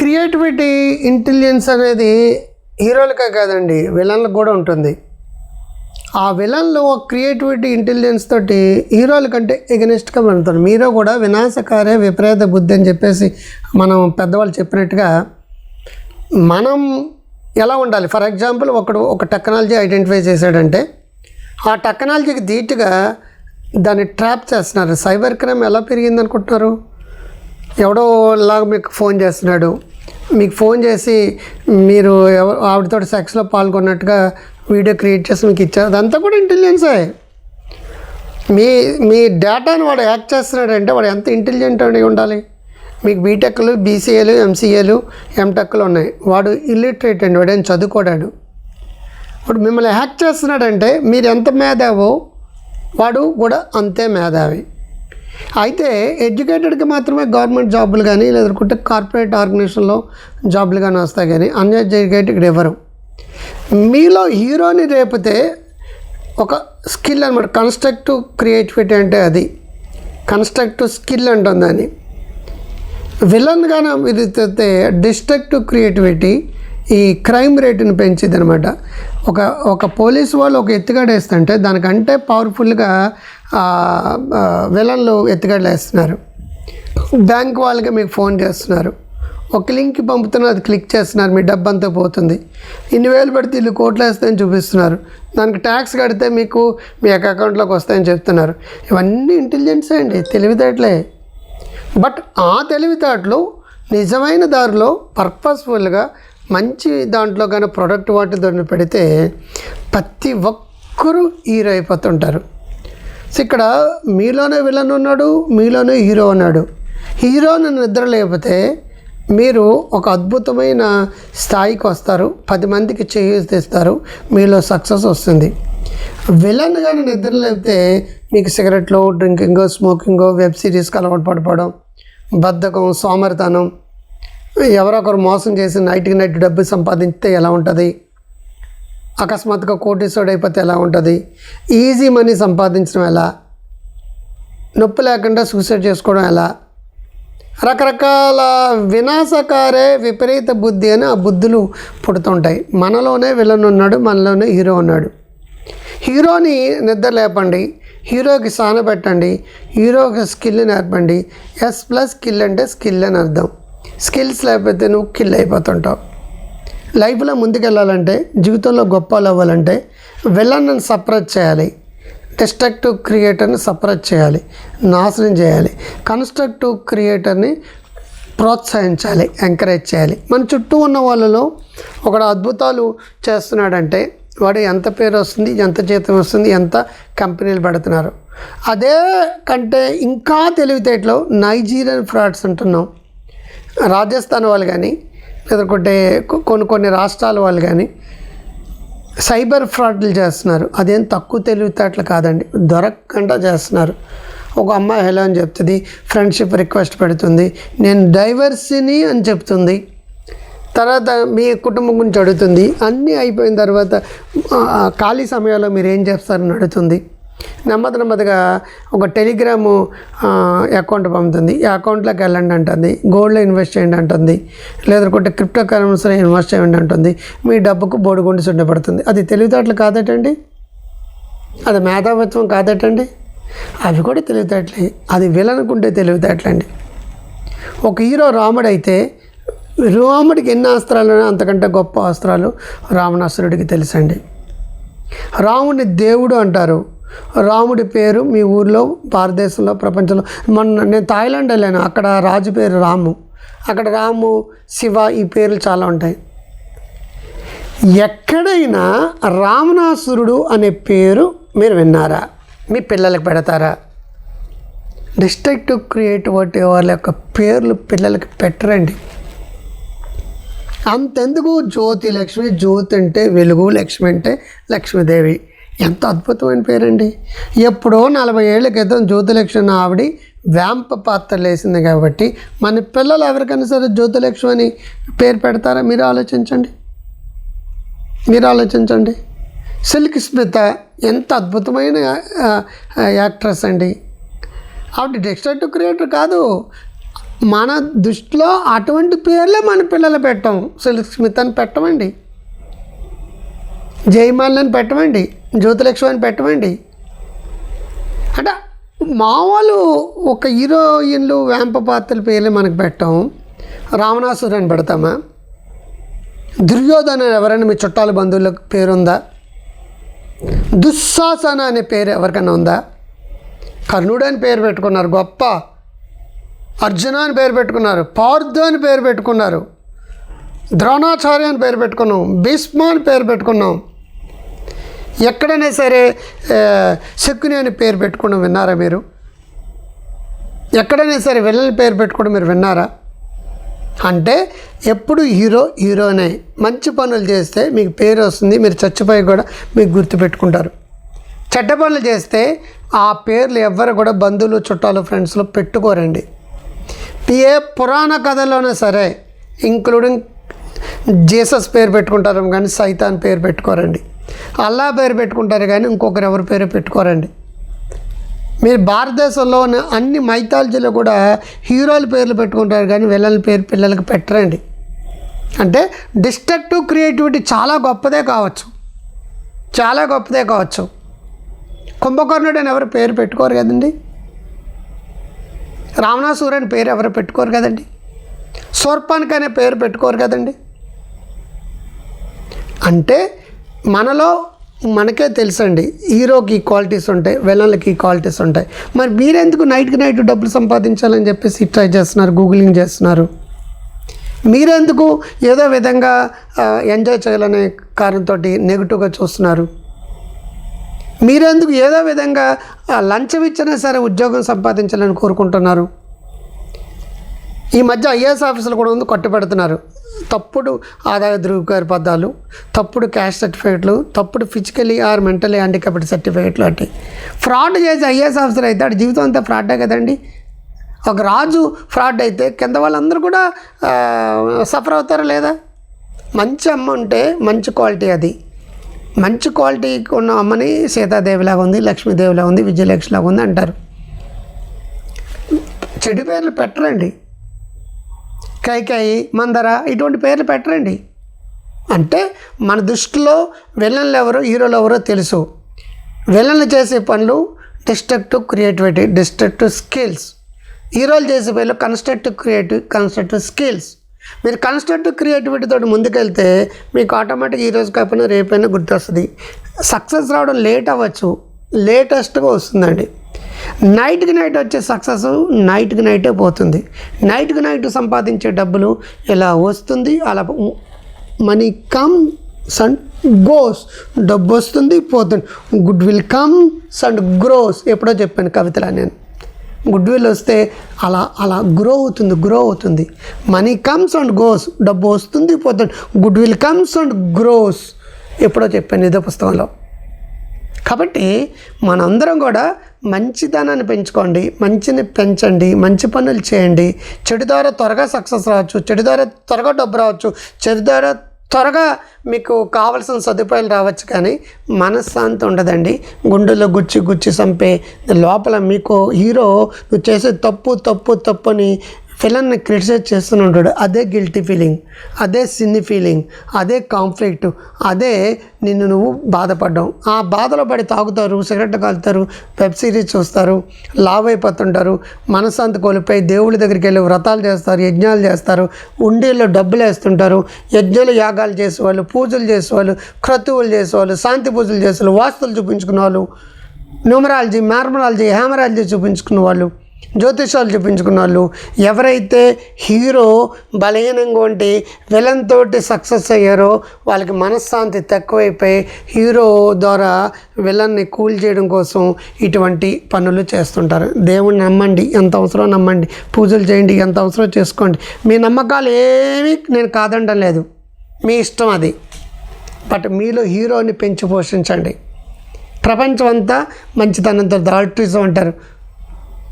Creativity intelligence అనేది హీరోలకే కాదండి విలన్లకు కూడా ఉంటుంది. ఆ విలన్లో క్రియేటివిటీ ఇంటెలిజెన్స్ తోటి హీరోల కంటే ఎగనిస్ట్గా వెళ్తారు మీరు కూడా వినాశకారే విపరీత బుద్ధి అని చెప్పేసి మనం పెద్దవాళ్ళు చెప్పినట్టుగా మనం ఎలా ఉండాలి? ఫర్ ఎగ్జాంపుల్ ఒకడు ఒక టెక్నాలజీ ఐడెంటిఫై చేశాడంటే ఆ టెక్నాలజీకి ధీటుగా దాన్ని ట్రాప్ చేస్తున్నారు. సైబర్ క్రైమ్ ఎలా పెరిగింది అనుకుంటున్నారు ఎవడో లాగా మీకు ఫోన్ చేస్తున్నాడు. మీకు ఫోన్ చేసి మీరు ఎవరు ఆవిడతో సెక్స్లో పాల్గొన్నట్టుగా వీడియో క్రియేట్ చేసి మీకు ఇచ్చారు. అదంతా కూడా ఇంటెలిజెన్సే. మీ మీ డేటాను వాడు హ్యాక్ చేస్తున్నాడంటే వాడు ఎంత ఇంటెలిజెంట్ అని ఉండాలి? మీకు బీటెక్లు బీసీఏలు ఎంసీఏలు ఎంటెక్లు ఉన్నాయి. వాడు ఇల్లిటరేట్ అండి వాడు ఏం చదువుకోడాడు. వాడు మిమ్మల్ని హ్యాక్ చేస్తున్నాడంటే మీరు ఎంత మేధావో వాడు కూడా అంతే మేధావి. అయితే ఎడ్యుకేటెడ్కి మాత్రమే గవర్నమెంట్ జాబులు కానీ లేదంటే కార్పొరేట్ ఆర్గనైజేషన్లో జాబులు కానీ వస్తాయి కానీ అన్ఎడ్యుకేటెడ్ ఎవరు? మీలో హీరోని రేపితే ఒక స్కిల్ అనమాట కన్స్ట్రక్టివ్ క్రియేటివిటీ అంటే అది. కన్స్ట్రక్టివ్ స్కిల్ అంటుంది దాన్ని విలన్గానే మీరు డిస్ట్రక్టివ్ క్రియేటివిటీ ఈ క్రైమ్ రేటుని పెంచింది అనమాట ఒక ఒక పోలీస్ వాళ్ళు ఒక ఎత్తుగడ వేస్తుంటే దానికంటే పవర్ఫుల్గా విలన్లు ఎత్తుగడలు వేస్తున్నారు. బ్యాంక్ వాళ్ళకి మీకు ఫోన్ చేస్తున్నారు. ఒక లింక్ పంపుతున్నారు అది క్లిక్ చేస్తున్నారు మీ డబ్బంతా పోతుంది. ఇన్ని వేలు పెడితే ఇల్లు కోట్లు వేస్తాయని చూపిస్తున్నారు. దానికి ట్యాక్స్ కడితే మీకు మీ యొక్క అకౌంట్లోకి వస్తాయని చెప్తున్నారు. ఇవన్నీ ఇంటెలిజెన్సే అండి తెలివితేటలే. బట్ ఆ తెలివితేటలు నిజమైన దారిలో పర్పస్ఫుల్గా మంచి దాంట్లో కానీ ప్రొడక్ట్ వాటి దాన్ని పెడితే ప్రతి ఒక్కరూ హీరో అయిపోతుంటారు. సో ఇక్కడ మీలోనే విలన్ ఉన్నాడు మీలోనే హీరో ఉన్నాడు. హీరోని నిద్ర లేకపోతే మీరు ఒక అద్భుతమైన స్థాయికి వస్తారు పది మందికి చేయిస్తారు మీలో సక్సెస్ వస్తుంది. విలన్ కానీ నిద్ర లేపితే మీకు సిగరెట్లు డ్రింకింగ్ స్మోకింగ్ వెబ్ సిరీస్కి అలవాటు పడిపోవడం బద్ధకం సోమరితనం ఎవరొకరు మోసం చేసి నైట్కి నైట్ డబ్బు సంపాదించితే ఎలా ఉంటుంది? అకస్మాత్తుగా కోటీశ్వరుడు అయిపోతే ఎలా ఉంటుంది? ఈజీ మనీ సంపాదించడం ఎలా? నొప్పి లేకుండా సూసైడ్ చేసుకోవడం ఎలా? రకరకాల వినాశకారే విపరీత బుద్ధి అని ఆ బుద్ధులు పుడుతుంటాయి. మనలోనే విలన్ ఉన్నాడు మనలోనే హీరో ఉన్నాడు. హీరోని నిద్ర లేపండి హీరోకి సాన పెట్టండి హీరోకి స్కిల్ నేర్పండి. ఎస్ ప్లస్ స్కిల్ అంటే స్కిల్ అని అర్థం. స్కిల్స్ లేకపోతే నువ్వు కిల్ అయిపోతుంటావు. లైఫ్లో ముందుకెళ్ళాలంటే జీవితంలో గొప్పలు అవ్వాలంటే విలన్ని సపరేట్ చేయాలి. డిస్ట్రక్టివ్ క్రియేటర్ని సపరేట్ చేయాలి. నాశనం చేయాలి. కన్స్ట్రక్టివ్ క్రియేటర్ని ప్రోత్సహించాలి ఎంకరేజ్ చేయాలి. మన చుట్టూ ఉన్న వాళ్ళలో ఒకడు అద్భుతాలు చేస్తున్నాడంటే వాడు ఎంత పేరు వస్తుంది ఎంత జీతం వస్తుంది ఎంత కంపెనీలు పెడుతున్నారు. అదే కంటే ఇంకా తెలివితేటలో నైజీరియన్ ఫ్రాడ్స్ అంటున్నాం. రాజస్థాన్ వాళ్ళు కానీ లేదంటే కొన్ని కొన్ని రాష్ట్రాల వాళ్ళు కానీ సైబర్ ఫ్రాడ్లు చేస్తున్నారు. అదేం తక్కువ తెలివితేటలు కాదండి. దొరకకుండా చేస్తున్నారు. ఒక అమ్మాయి హలో అని చెప్తుంది ఫ్రెండ్షిప్ రిక్వెస్ట్ పెడుతుంది నేను డైవర్సిని అని చెప్తుంది. తర్వాత మీ కుటుంబం గురించి అడుగుతుంది. అన్నీ అయిపోయిన తర్వాత ఖాళీ సమయాల్లో మీరు ఏం చేస్తారని అడుగుతుంది. నెమ్మది నెమ్మదిగా ఒక టెలిగ్రాము అకౌంట్ పంపుతుంది. ఈ అకౌంట్లోకి వెళ్ళండి అంటుంది. గోల్డ్లో ఇన్వెస్ట్ చేయండి అంటుంది. లేదంటే క్రిప్టో కరెన్సీలో ఇన్వెస్ట్ చేయండి అంటుంది. మీ డబ్బుకు బోడిగుండి సుండబడుతుంది అది తెలివితేటలు కాదటండి? అది మేధావిత్వం కాదటండి? అవి కూడా తెలివితేటలే. అది విలనుకుంటే తెలివితేటలండి. ఒక హీరో రాముడు అయితే రాముడికి ఎన్ని అస్త్రాలు అంతకంటే గొప్ప అస్త్రాలు రావణాసురుడికి తెలుసండి. రాముడిని దేవుడు అంటారు. రాముడి పేరు మీ ఊర్లో భారతదేశంలో ప్రపంచంలో. మొన్న నేను థాయిలాండ్ వెళ్ళాను అక్కడ రాజు పేరు రాము. అక్కడ రాము శివ ఈ పేర్లు చాలా ఉంటాయి. ఎక్కడైనా రామనాసురుడు అనే పేరు మీరు విన్నారా? మీ పిల్లలకు పెడతారా? డిస్ట్రక్టివ్ క్రియేటివిటీ వాళ్ళ యొక్క పేర్లు పిల్లలకి పెట్టరండి. అంతెందుకు జ్యోతి లక్ష్మి జ్యోతి అంటే వెలుగు లక్ష్మి అంటే లక్ష్మీదేవి. ఎంత అద్భుతమైన పేరండి. ఎప్పుడో నలభై ఏళ్ళ క్రితం జ్యోతిలక్ష్మి అనే ఆవిడ వ్యాంప పాత్రలు వేసింది కాబట్టి మన పిల్లలు ఎవరికైనా సరే జ్యోతిలక్ష్మి అని పేరు పెడతారా? మీరు ఆలోచించండి. మీరు ఆలోచించండి. సిల్క్ స్మిత ఎంత అద్భుతమైన యాక్ట్రెస్ అండి. ఆవిడ డెక్స్టర్ క్రియేటర్ కాదు. మన దృష్టిలో అటువంటి పేర్లే మన పిల్లలు పెట్టాం. సిల్క్ స్మిత్ అని పెట్టమండి. జయమాలని పెట్టమండి. జ్యోతిలక్ష్మి అని పెట్టమండి. అంటే మామూలు ఒక హీరోయిన్లు వేంప పాత్రల పేర్లు మనకు పెట్టాం. రావణాసురు అని పెడతామా? దుర్యోధన ఎవరైనా మీ చుట్టాల బంధువులకు పేరుందా? దుశ్శాసన అనే పేరు ఎవరికైనా ఉందా? కర్ణుడు అని పేరు పెట్టుకున్నారు గొప్ప. అర్జున అని పేరు పెట్టుకున్నారు పార్థు అని పేరు పెట్టుకున్నారు ద్రోణాచార్య అని పేరు పెట్టుకున్నాం భీష్మ అని పేరు పెట్టుకున్నాం. ఎక్కడైనా సరే శక్కుని అని పేరు పెట్టుకోవడం విన్నారా మీరు? ఎక్కడైనా సరే వెళ్ళని పేరు పెట్టుకోవడం మీరు విన్నారా? అంటే ఎప్పుడు హీరో హీరోనే మంచి పనులు చేస్తే మీకు పేరు వస్తుంది మీరు చచ్చిపోయి కూడా మీకు గుర్తుపెట్టుకుంటారు చెడ్డ పనులు చేస్తే ఆ పేర్లు ఎవ్వరు కూడా బంధువులు చుట్టాలు ఫ్రెండ్స్లో పెట్టుకోరండి. ఏ పురాణ కథలోనే సరే ఇంక్లూడింగ్ జీసస్ పేరు పెట్టుకుంటారు కానీ సైతాన్ పేరు పెట్టుకోరండి. అల్లా పేరు పెట్టుకుంటారు కానీ ఇంకొకరు ఎవరి పేరు పెట్టుకోరండి. మీరు భారతదేశంలో ఉన్న అన్ని మైథాలజీలో కూడా హీరోల పేర్లు పెట్టుకుంటారు కానీ వీళ్ళని పేరు పిల్లలకు పెట్టరండి. అంటే డిస్ట్రక్టివ్ క్రియేటివిటీ చాలా గొప్పదే కావచ్చు. చాలా గొప్పదే కావచ్చు. కుంభకర్ణుడు అని ఎవరు పేరు పెట్టుకోరు కదండి. రావణాసురు అని పేరు ఎవరు పెట్టుకోరు కదండి. సోర్పానికి అనే పేరు పెట్టుకోరు కదండి. అంటే మనలో మనకే తెలుసండి హీరోకి క్వాలిటీస్ ఉంటాయి విలన్లకి క్వాలిటీస్ ఉంటాయి. మరి మీరెందుకు నైట్కి నైట్ డబ్బులు సంపాదించాలని చెప్పేసి ట్రై చేస్తున్నారు గూగులింగ్ చేస్తున్నారు? మీరెందుకు ఏదో విధంగా ఎంజాయ్ చేయాలనే కారణంతో నెగిటివ్గా చూస్తున్నారు? మీరెందుకు ఏదో విధంగా లంచం ఇచ్చినా సరే ఉద్యోగం సంపాదించాలని కోరుకుంటున్నారు? ఈ మధ్య ఐఏఎస్ ఆఫీసులు కూడా ఉంది కొట్టుపెడుతున్నారు తప్పుడు ఆదాయ ధృవీకరణ పదాలు తప్పుడు క్యాష్ సర్టిఫికేట్లు తప్పుడు ఫిజికలీ ఆర్ మెంటలీ హ్యాండిక్యాప్డ్ సర్టిఫికేట్లు అంటే. ఫ్రాడ్ చేసి ఐఏఎస్ ఆఫీసర్ అయితే ఆడి జీవితం అంతా ఫ్రాడే కదండి. ఒక రాజు ఫ్రాడ్ అయితే కింద వాళ్ళందరూ కూడా సఫర్ అవుతారా లేదా? మంచి అమ్మ ఉంటే మంచి క్వాలిటీ అది. మంచి క్వాలిటీ ఉన్న అమ్మని సీతాదేవిలాగా ఉంది లక్ష్మీదేవిలాగా ఉంది విజయలక్ష్మిలాగా ఉంది అంటారు. చెడు పేర్లు పెట్టరండి. కైకాయి మందర ఇటువంటి పేర్లు పెట్టరండి. అంటే మన దృష్టిలో విలన్లు ఎవరో హీరోలు ఎవరో తెలుసు. విలన్లు చేసే పనులు డిస్ట్రక్టివ్ క్రియేటివిటీ డిస్ట్రక్టివ్ స్కిల్స్. హీరోలు చేసే పనులు కన్స్ట్రక్టివ్ క్రియేటివ్ కన్స్ట్రక్టివ్ స్కిల్స్. మీరు కన్స్ట్రక్టివ్ క్రియేటివిటీ తోటి ముందుకెళ్తే మీకు ఆటోమేటిక్ ఈ రోజు కాకపోయినా రేపైనా గుర్తొస్తుంది. సక్సెస్ రావడం లేట్ అవ్వచ్చు. లేటెస్ట్గా వస్తుందండి. నైట్కి నైట్ వచ్చే సక్సెస్ నైట్కి నైటే పోతుంది. నైట్కి నైట్ సంపాదించే డబ్బులు ఇలా వస్తుంది? అలా మనీ కమ్స్ అండ్ గోస్ డబ్బు వస్తుంది పోతుంది. Good will comes and grows ఎప్పుడో చెప్పాను కవితలా నేను. గుడ్ విల్ వస్తే అలా అలా గ్రో అవుతుంది గ్రో అవుతుంది. మనీ కమ్స్ అండ్ గోస్ డబ్బు వస్తుంది పోతుంది. Good will comes and grows ఎప్పుడో చెప్పాను ఇదే పుస్తకంలో. కాబట్టి మనందరం కూడా మంచితనాన్ని పెంచుకోండి మంచిని పెంచండి మంచి పనులు చేయండి. చెడు ద్వారా త్వరగా సక్సెస్ రావచ్చు చెడు ద్వారా త్వరగా డబ్బు రావచ్చు చెడు ద్వారా త్వరగా మీకు కావలసిన సదుపాయాలు రావచ్చు కానీ మనశ్శాంతి ఉండదండి. గుండెలో గుచ్చి గుచ్చి చంపే లోపల మీకు హీరో నువ్వు చేసే తప్పు తప్పు తప్పు అని ఫిలన్ని క్రిటిసైజ్ చేస్తూనే ఉంటాడు. అదే గిల్టీ ఫీలింగ్ అదే సిన్ని ఫీలింగ్ అదే కాన్ఫ్లిక్ట్ అదే నిన్ను నువ్వు బాధపడ్డావు ఆ బాధలో పడి తాగుతారు సిగరెట్ కాలుతారు వెబ్ సిరీస్ చూస్తారు లావ్ అయిపోతుంటారు మనశ్శాంతి కోల్పోయి దేవుడి దగ్గరికి వెళ్ళి వ్రతాలు చేస్తారు యజ్ఞాలు చేస్తారు ఉండేల్లో డబ్బులు వేస్తుంటారు యజ్ఞాలు యాగాలు చేసేవాళ్ళు పూజలు చేసేవాళ్ళు క్రతువులు చేసేవాళ్ళు శాంతి పూజలు చేసేవాళ్ళు వాస్తులు చూపించుకునే వాళ్ళు న్యూమరాలజీ మార్మరాలజీ హ్యామరాలజీ చూపించుకునే వాళ్ళు జ్యోతిషాలు చూపించుకున్న వాళ్ళు ఎవరైతే హీరో బలహీనంగా ఉండి విలన్ తోటి సక్సెస్ అయ్యారో వాళ్ళకి మనశ్శాంతి తక్కువైపోయి హీరో ద్వారా విలన్ని కూల్ చేయడం కోసం ఇటువంటి పనులు చేస్తుంటారు. దేవుణ్ణి నమ్మండి. ఎంత అవసరం నమ్మండి. పూజలు చేయండి. ఎంత అవసరం చేసుకోండి. మీ నమ్మకాలు ఏమీ నేను కాదండం లేదు. మీ ఇష్టం అది. బట్ మీలో హీరోని పెంచి పోషించండి. ప్రపంచం అంతా మంచితనంతో ఆల్ట్రిజం అంటారు.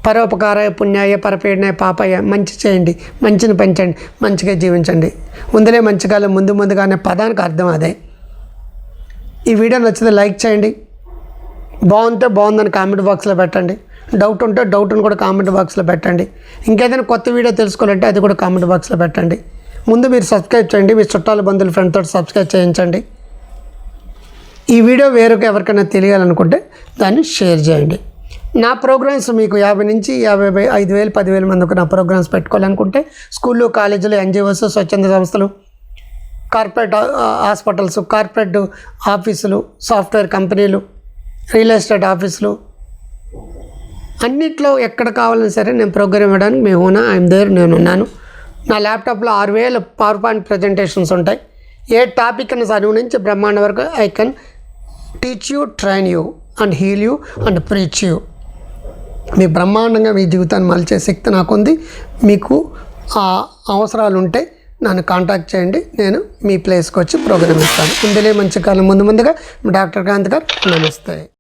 పరోపకారాయ పుణ్యాయ పరపీడనాయ పాపాయ మంచి చేయండి మంచిని పెంచండి మంచిగా జీవించండి. ఉందిలే మంచిగా ముందు ముందుగా అనే పదానికి అర్థం అదే. ఈ వీడియో నచ్చితే లైక్ చేయండి. బాగుంటే బాగుందని కామెంట్ బాక్స్లో పెట్టండి. డౌట్ ఉంటే డౌట్ని కూడా కామెంట్ బాక్స్లో పెట్టండి. ఇంకేదైనా కొత్త వీడియో తెలుసుకోవాలంటే అది కూడా కామెంట్ బాక్స్లో పెట్టండి. ముందు మీరు సబ్స్క్రైబ్ చేయండి మీ చుట్టాల బంధువులు ఫ్రెండ్ తోటి సబ్స్క్రైబ్ చేయించండి. ఈ వీడియో వేరొక ఎవరికైనా తెలియాలనుకుంటే దాన్ని షేర్ చేయండి. నా ప్రోగ్రామ్స్ మీకు యాభై నుంచి యాభై ఐదు వేలు పదివేల మందికి నా ప్రోగ్రామ్స్ పెట్టుకోవాలనుకుంటే స్కూళ్ళు కాలేజీలు ఎన్జిఓస్ స్వచ్ఛంద సంస్థలు కార్పొరేట్ హాస్పిటల్స్ కార్పొరేట్ ఆఫీసులు సాఫ్ట్వేర్ కంపెనీలు రియల్ ఎస్టేట్ ఆఫీసులు. అన్నిట్లో ఎక్కడ కావాలన్నా సరే నేను ప్రోగ్రామ్ ఇవ్వడానికి మీ ఉన్నా ఐఎమ్ దేర్ నేను ఉన్నాను. నా ల్యాప్టాప్లో ఆరు వేల పవర్ పాయింట్ ప్రజెంటేషన్స్ ఉంటాయి. ఏ టాపిక్ అని చదువు నుంచి బ్రహ్మాండ వరకు I can teach you train you and heal you and preach you. మీ బ్రహ్మాండంగా మీ జీవితాన్ని మలిచే శక్తి నాకుంది. మీకు ఆ అవసరాలు ఉంటే నన్ను కాంటాక్ట్ చేయండి. నేను మీ ప్లేస్కి వచ్చి ప్రోగ్రామ్ ఇస్తాను. ఇందులో మంచి కాలం ముందు ముందుగా డాక్టర్ కాంత్ గారు నమస్తే.